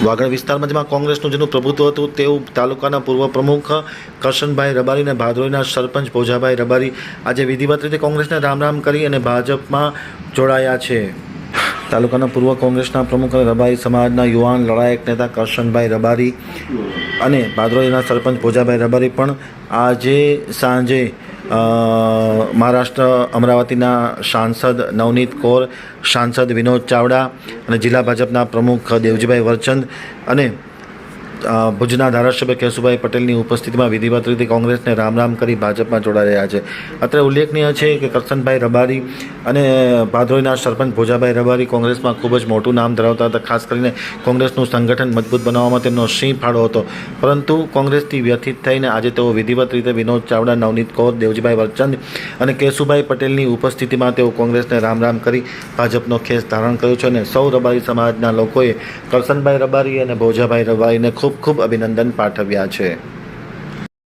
વાગડ વિસ્તારમાં જેમાં કોંગ્રેસનું જેનું પ્રભુત્વ હતું, તેવું તાલુકાના પૂર્વ પ્રમુખ કરશનભાઈ રબારી અને ભાદરોઈના સરપંચ ભોજાભાઈ રબારી આજે વિધિવત રીતે કોંગ્રેસને રામ રામ કરી અને ભાજપમાં જોડાયા છે. તાલુકાના પૂર્વ કોંગ્રેસના પ્રમુખ અને રબારી સમાજના યુવાન લડાયક નેતા કરશનભાઈ રબારી અને ભાદરોઈના સરપંચ ભોજાભાઈ રબારી પણ આજે સાંજે મહારાષ્ટ્ર અમરાવતીના સાંસદ નવનીત કૌર, સાંસદ વિનોદ ચાવડા અને જિલ્લા ભાજપના પ્રમુખ દેવજીભાઈ વરચંદ અને ભુજના ધારાસભ્ય કેશુભાઈ પટેલની ઉપસ્થિતિમાં વિધિવત રીતે કોંગ્રેસને રામ રામ કરી ભાજપમાં જોડાઈ રહ્યા છે. અત્રે ઉલ્લેખનીય છે કે કરશનભાઈ રબારી અને ભાદરોઈના સરપંચ ભોજાભાઈ રબારી કોંગ્રેસમાં ખૂબ જ મોટું નામ ધરાવતા હતા. ખાસ કરીને કોંગ્રેસનું સંગઠન મજબૂત બનાવવામાં તેમનો સિંહ ફાળો હતો. પરંતુ કોંગ્રેસથી વ્યથિત થઈને આજે તેઓ વિધિવત રીતે વિનોદ ચાવડા, નવનીત કૌર, દેવજીભાઈ વરચંદ અને કેશુભાઈ પટેલની ઉપસ્થિતિમાં તેઓ કોંગ્રેસને રામ રામ કરી ભાજપનો ખેસ ધારણ કર્યો છે અને સૌ રબારી સમાજના લોકોએ કરશનભાઈ રબારી અને ભોજાભાઈ રબારીને ખૂબ ખૂબ અભિનંદન પાઠવ્યા છે.